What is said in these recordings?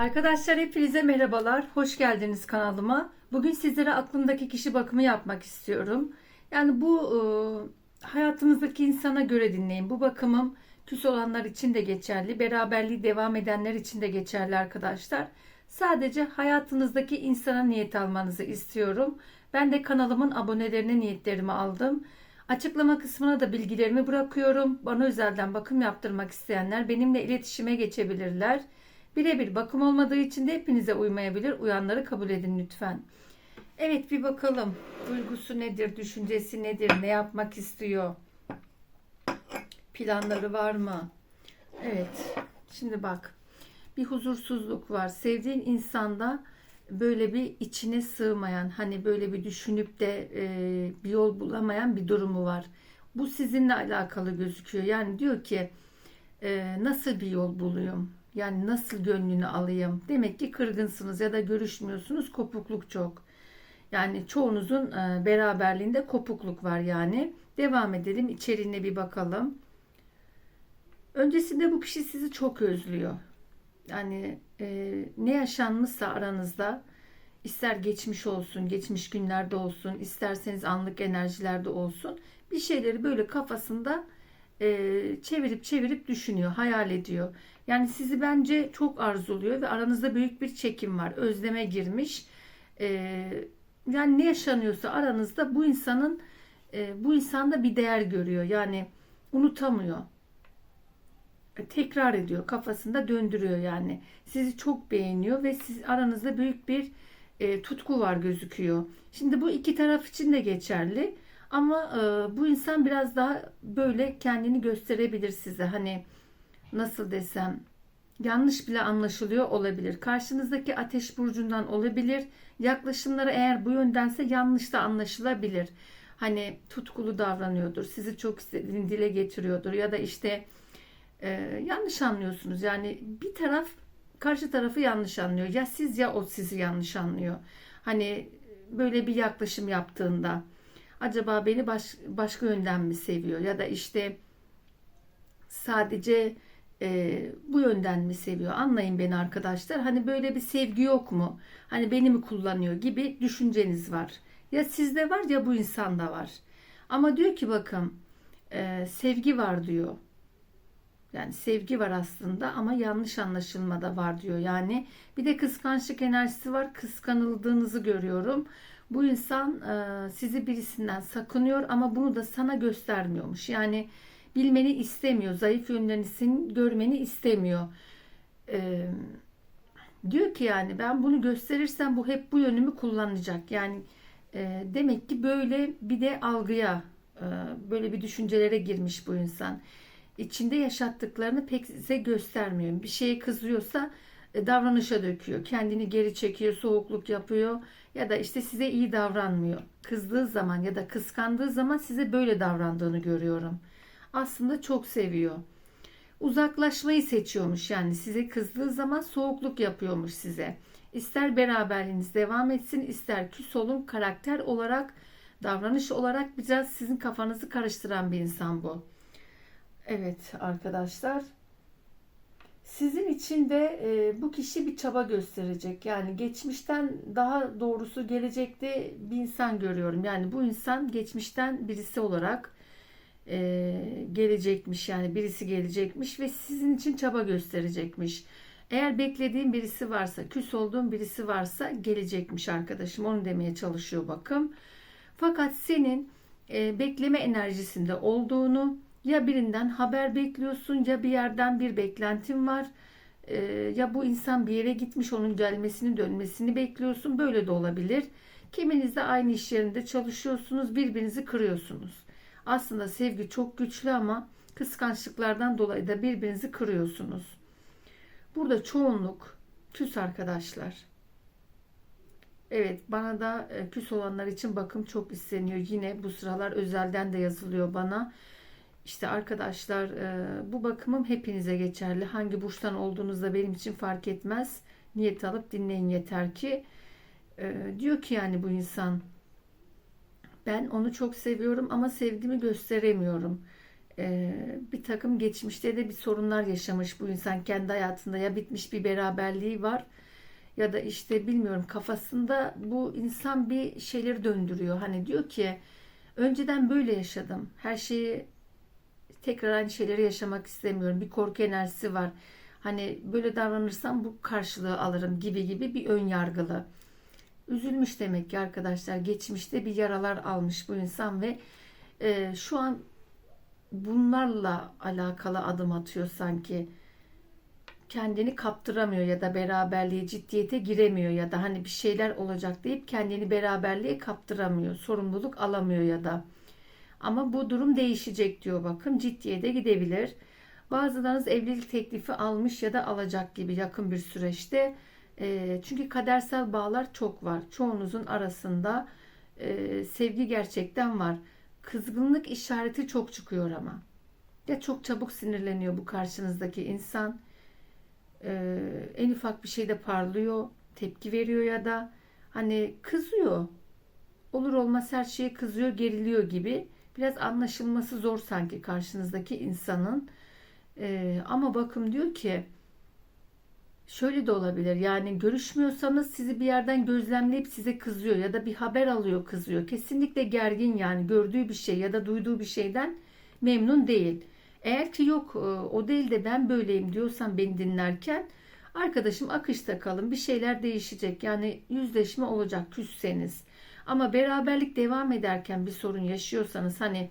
Arkadaşlar hepinize merhabalar. Hoş geldiniz kanalıma. Bugün sizlere aklımdaki kişi bakımı yapmak istiyorum. Yani bu e, hayatınızdaki insana göre dinleyin. Bu bakımım küs olanlar için de geçerli. Beraberliği devam edenler için de geçerli arkadaşlar. Sadece hayatınızdaki insana niyet almanızı istiyorum. Ben de kanalımın abonelerine niyetlerimi aldım. Açıklama kısmına da bilgilerimi bırakıyorum. Bana özelden bakım yaptırmak isteyenler benimle iletişime geçebilirler. Birebir bakım olmadığı için de hepinize uymayabilir. Uyanları kabul edin lütfen. Evet bir bakalım. Duygusu nedir, düşüncesi nedir, ne yapmak istiyor? Planları var mı? Evet. Şimdi bak. Bir huzursuzluk var. Sevdiğin insanda böyle bir içine sığmayan, hani böyle bir düşünüp de e, bir yol bulamayan bir durumu var. Bu sizinle alakalı gözüküyor. Yani diyor ki e, nasıl bir yol bulayım? Yani nasıl gönlünü alayım? Demek ki kırgınsınız ya da görüşmüyorsunuz. Kopukluk çok. Yani çoğunuzun e, beraberliğinde kopukluk var yani. Devam edelim. içeriğine bir bakalım. Öncesinde bu kişi sizi çok özlüyor. Yani e, ne yaşanmışsa aranızda ister geçmiş olsun, geçmiş günlerde olsun, isterseniz anlık enerjilerde olsun bir şeyleri böyle kafasında e, çevirip çevirip düşünüyor, hayal ediyor. Yani sizi bence çok arzuluyor ve aranızda büyük bir çekim var. Özleme girmiş. E, yani ne yaşanıyorsa aranızda bu insanın e, bu insanda bir değer görüyor. Yani unutamıyor. E, tekrar ediyor, kafasında döndürüyor yani. Sizi çok beğeniyor ve siz aranızda büyük bir e, tutku var gözüküyor. Şimdi bu iki taraf için de geçerli. Ama e, bu insan biraz daha böyle kendini gösterebilir size. Hani nasıl desem yanlış bile anlaşılıyor olabilir. Karşınızdaki ateş burcundan olabilir. Yaklaşımları eğer bu yöndense yanlış da anlaşılabilir. Hani tutkulu davranıyordur. Sizi çok istediğini dile getiriyordur. Ya da işte e, yanlış anlıyorsunuz. Yani bir taraf karşı tarafı yanlış anlıyor. Ya siz ya o sizi yanlış anlıyor. Hani böyle bir yaklaşım yaptığında acaba beni baş, başka yönden mi seviyor? Ya da işte sadece e, bu yönden mi seviyor? Anlayın beni arkadaşlar. Hani böyle bir sevgi yok mu? Hani beni mi kullanıyor gibi düşünceniz var. Ya sizde var ya bu insanda var. Ama diyor ki bakın e, sevgi var diyor. Yani sevgi var aslında ama yanlış anlaşılma da var diyor. Yani bir de kıskançlık enerjisi var. Kıskanıldığınızı görüyorum. Bu insan e, sizi birisinden sakınıyor ama bunu da sana göstermiyormuş. Yani bilmeni istemiyor. Zayıf yönlerini görmeni istemiyor. E, diyor ki yani ben bunu gösterirsem bu hep bu yönümü kullanacak. Yani e, demek ki böyle bir de algıya böyle bir düşüncelere girmiş bu insan içinde yaşattıklarını pek size göstermiyor. Bir şeye kızıyorsa e, davranışa döküyor. Kendini geri çekiyor, soğukluk yapıyor ya da işte size iyi davranmıyor. Kızdığı zaman ya da kıskandığı zaman size böyle davrandığını görüyorum. Aslında çok seviyor. Uzaklaşmayı seçiyormuş yani size kızdığı zaman soğukluk yapıyormuş size. İster beraberliğiniz devam etsin, ister küs olun karakter olarak, davranış olarak biraz sizin kafanızı karıştıran bir insan bu. Evet arkadaşlar. Sizin için de e, bu kişi bir çaba gösterecek. Yani geçmişten daha doğrusu gelecekte bir insan görüyorum. Yani bu insan geçmişten birisi olarak e, gelecekmiş. Yani birisi gelecekmiş ve sizin için çaba gösterecekmiş. Eğer beklediğim birisi varsa, küs olduğum birisi varsa gelecekmiş arkadaşım. Onu demeye çalışıyor bakım. Fakat senin e, bekleme enerjisinde olduğunu, ya birinden haber bekliyorsun ya bir yerden bir beklentin var. Ee, ya bu insan bir yere gitmiş onun gelmesini dönmesini bekliyorsun. Böyle de olabilir. Kiminiz de aynı iş yerinde çalışıyorsunuz birbirinizi kırıyorsunuz. Aslında sevgi çok güçlü ama kıskançlıklardan dolayı da birbirinizi kırıyorsunuz. Burada çoğunluk küs arkadaşlar. Evet bana da e, küs olanlar için bakım çok isteniyor. Yine bu sıralar özelden de yazılıyor bana. İşte arkadaşlar e, bu bakımım hepinize geçerli. Hangi burçtan olduğunuzda benim için fark etmez. Niyet alıp dinleyin yeter ki. E, diyor ki yani bu insan ben onu çok seviyorum ama sevdiğimi gösteremiyorum. e, bir takım geçmişte de bir sorunlar yaşamış bu insan kendi hayatında ya bitmiş bir beraberliği var ya da işte bilmiyorum kafasında bu insan bir şeyleri döndürüyor. Hani diyor ki önceden böyle yaşadım. Her şeyi tekrar aynı şeyleri yaşamak istemiyorum. Bir korku enerjisi var. Hani böyle davranırsam bu karşılığı alırım gibi gibi bir ön yargılı. Üzülmüş demek ki arkadaşlar. Geçmişte bir yaralar almış bu insan ve e, şu an bunlarla alakalı adım atıyor sanki. Kendini kaptıramıyor ya da beraberliğe ciddiyete giremiyor ya da hani bir şeyler olacak deyip kendini beraberliğe kaptıramıyor. Sorumluluk alamıyor ya da. Ama bu durum değişecek diyor bakın ciddiye de gidebilir. Bazılarınız evlilik teklifi almış ya da alacak gibi yakın bir süreçte. E, çünkü kadersel bağlar çok var. Çoğunuzun arasında e, sevgi gerçekten var. Kızgınlık işareti çok çıkıyor ama. Ya çok çabuk sinirleniyor bu karşınızdaki insan. E, en ufak bir şeyde parlıyor, tepki veriyor ya da hani kızıyor. Olur olmaz her şeye kızıyor, geriliyor gibi. Biraz anlaşılması zor sanki karşınızdaki insanın. Ee, ama bakım diyor ki şöyle de olabilir. Yani görüşmüyorsanız sizi bir yerden gözlemleyip size kızıyor ya da bir haber alıyor kızıyor. Kesinlikle gergin yani gördüğü bir şey ya da duyduğu bir şeyden memnun değil. Eğer ki yok e, o değil de ben böyleyim diyorsan beni dinlerken arkadaşım akışta kalın bir şeyler değişecek. Yani yüzleşme olacak küsseniz. Ama beraberlik devam ederken bir sorun yaşıyorsanız hani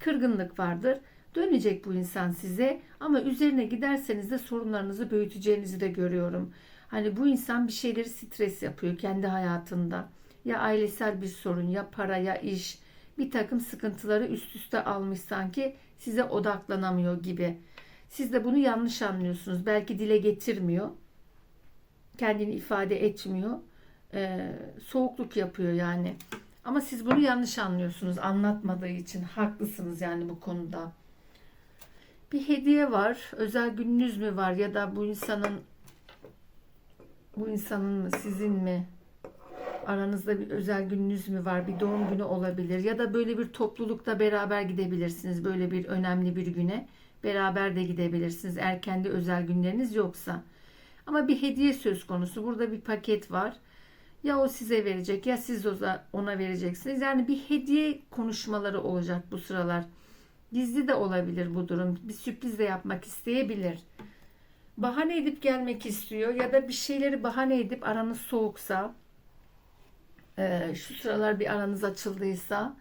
kırgınlık vardır. Dönecek bu insan size ama üzerine giderseniz de sorunlarınızı büyüteceğinizi de görüyorum. Hani bu insan bir şeyleri stres yapıyor kendi hayatında. Ya ailesel bir sorun ya para ya iş bir takım sıkıntıları üst üste almış sanki size odaklanamıyor gibi. Siz de bunu yanlış anlıyorsunuz. Belki dile getirmiyor. Kendini ifade etmiyor. Ee, soğukluk yapıyor yani. Ama siz bunu yanlış anlıyorsunuz anlatmadığı için. Haklısınız yani bu konuda bir hediye var. Özel gününüz mü var ya da bu insanın bu insanın mı sizin mi aranızda bir özel gününüz mü var? Bir doğum günü olabilir ya da böyle bir toplulukta beraber gidebilirsiniz. Böyle bir önemli bir güne beraber de gidebilirsiniz. Eğer kendi özel günleriniz yoksa. Ama bir hediye söz konusu. Burada bir paket var. Ya o size verecek ya siz ona vereceksiniz. Yani bir hediye konuşmaları olacak bu sıralar. Gizli de olabilir bu durum. Bir sürpriz de yapmak isteyebilir. Bahane edip gelmek istiyor ya da bir şeyleri bahane edip aranız soğuksa e, şu sıralar bir aranız açıldıysa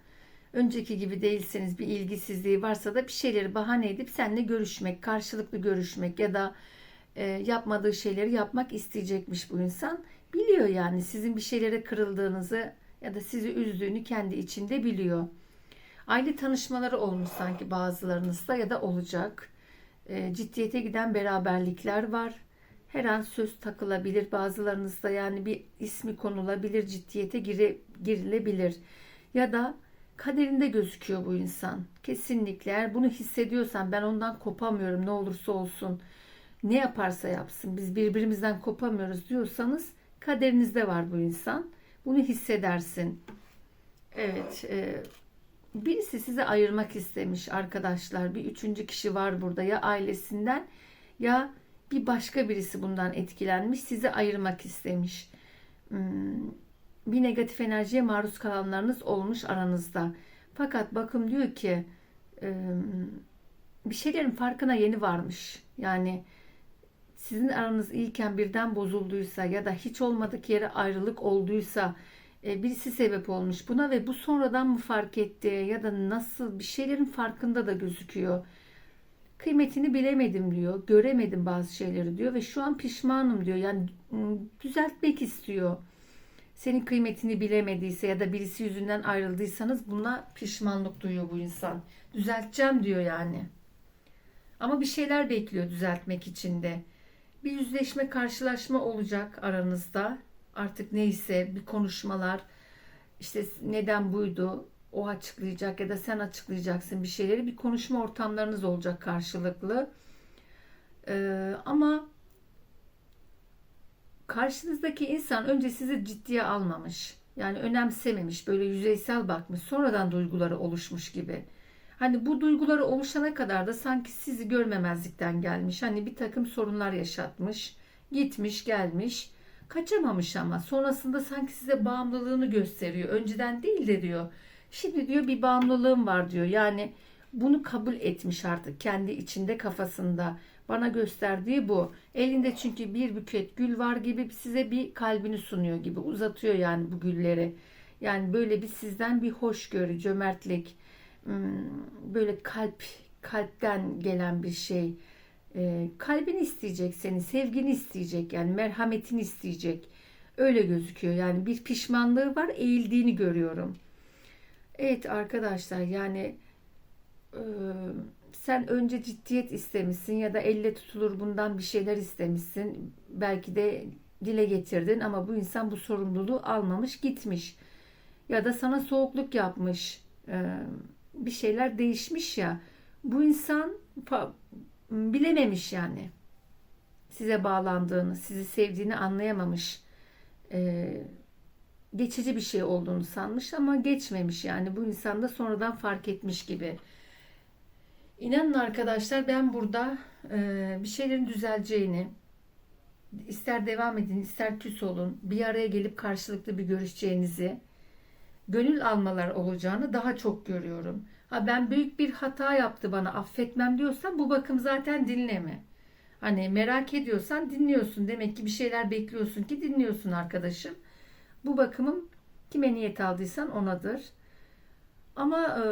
önceki gibi değilseniz bir ilgisizliği varsa da bir şeyleri bahane edip seninle görüşmek, karşılıklı görüşmek ya da e, yapmadığı şeyleri yapmak isteyecekmiş bu insan. Biliyor yani sizin bir şeylere kırıldığınızı ya da sizi üzdüğünü kendi içinde biliyor. Aile tanışmaları olmuş sanki bazılarınızda ya da olacak. E, ciddiyete giden beraberlikler var. Her an söz takılabilir bazılarınızda yani bir ismi konulabilir, ciddiyete gire, girilebilir. Ya da kaderinde gözüküyor bu insan. Kesinlikle eğer bunu hissediyorsan ben ondan kopamıyorum ne olursa olsun. Ne yaparsa yapsın biz birbirimizden kopamıyoruz diyorsanız kaderinizde var bu insan. Bunu hissedersin. Evet, e, birisi sizi ayırmak istemiş arkadaşlar. Bir üçüncü kişi var burada ya ailesinden ya bir başka birisi bundan etkilenmiş sizi ayırmak istemiş. Hmm, bir negatif enerjiye maruz kalanlarınız olmuş aranızda. Fakat bakım diyor ki bir şeylerin farkına yeni varmış. Yani sizin aranız iyiken birden bozulduysa ya da hiç olmadık yere ayrılık olduysa e, birisi sebep olmuş buna ve bu sonradan mı fark etti ya da nasıl bir şeylerin farkında da gözüküyor. Kıymetini bilemedim diyor. Göremedim bazı şeyleri diyor ve şu an pişmanım diyor. Yani düzeltmek istiyor. Senin kıymetini bilemediyse ya da birisi yüzünden ayrıldıysanız buna pişmanlık duyuyor bu insan. Düzelteceğim diyor yani. Ama bir şeyler bekliyor düzeltmek için de. Bir yüzleşme, karşılaşma olacak aranızda. Artık neyse bir konuşmalar işte neden buydu o açıklayacak ya da sen açıklayacaksın bir şeyleri. Bir konuşma ortamlarınız olacak karşılıklı. Ee, ama karşınızdaki insan önce sizi ciddiye almamış. Yani önemsememiş böyle yüzeysel bakmış sonradan duyguları oluşmuş gibi Hani bu duyguları oluşana kadar da sanki sizi görmemezlikten gelmiş. Hani bir takım sorunlar yaşatmış, gitmiş, gelmiş, kaçamamış ama sonrasında sanki size bağımlılığını gösteriyor. Önceden değil de diyor. Şimdi diyor bir bağımlılığım var diyor. Yani bunu kabul etmiş artık kendi içinde kafasında. Bana gösterdiği bu. Elinde çünkü bir buket gül var gibi size bir kalbini sunuyor gibi uzatıyor yani bu gülleri. Yani böyle bir sizden bir hoşgörü, cömertlik, böyle kalp kalpten gelen bir şey. Ee, kalbini isteyecek seni, sevgini isteyecek yani merhametini isteyecek. Öyle gözüküyor. Yani bir pişmanlığı var, eğildiğini görüyorum. Evet arkadaşlar yani e, sen önce ciddiyet istemişsin ya da elle tutulur bundan bir şeyler istemişsin. Belki de dile getirdin ama bu insan bu sorumluluğu almamış gitmiş. Ya da sana soğukluk yapmış. E, bir şeyler değişmiş ya. Bu insan bilememiş yani. Size bağlandığını, sizi sevdiğini anlayamamış. E, geçici bir şey olduğunu sanmış ama geçmemiş yani. Bu insan da sonradan fark etmiş gibi. İnanın arkadaşlar ben burada e, bir şeylerin düzeleceğini, ister devam edin, ister küs olun, bir araya gelip karşılıklı bir görüşeceğinizi, gönül almalar olacağını daha çok görüyorum. Ha ben büyük bir hata yaptı bana affetmem diyorsan bu bakım zaten dinleme. Hani merak ediyorsan dinliyorsun. Demek ki bir şeyler bekliyorsun ki dinliyorsun arkadaşım. Bu bakımım kime niyet aldıysan onadır. Ama e,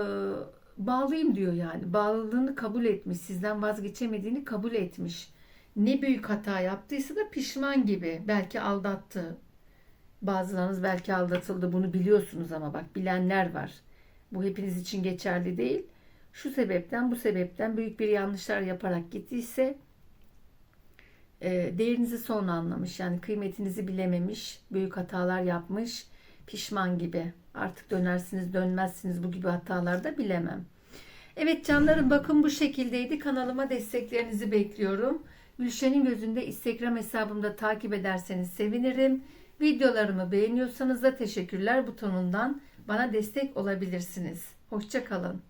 bağlıyım diyor yani. Bağlılığını kabul etmiş. Sizden vazgeçemediğini kabul etmiş. Ne büyük hata yaptıysa da pişman gibi. Belki aldattı. Bazılarınız belki aldatıldı. Bunu biliyorsunuz ama bak bilenler var. Bu hepiniz için geçerli değil. Şu sebepten bu sebepten büyük bir yanlışlar yaparak gittiyse e, değerinizi sonra anlamış. Yani kıymetinizi bilememiş. Büyük hatalar yapmış. Pişman gibi. Artık dönersiniz dönmezsiniz bu gibi hatalarda bilemem. Evet canlarım bakın bu şekildeydi. Kanalıma desteklerinizi bekliyorum. Gülşen'in gözünde Instagram hesabımda takip ederseniz sevinirim. Videolarımı beğeniyorsanız da teşekkürler butonundan bana destek olabilirsiniz. Hoşçakalın.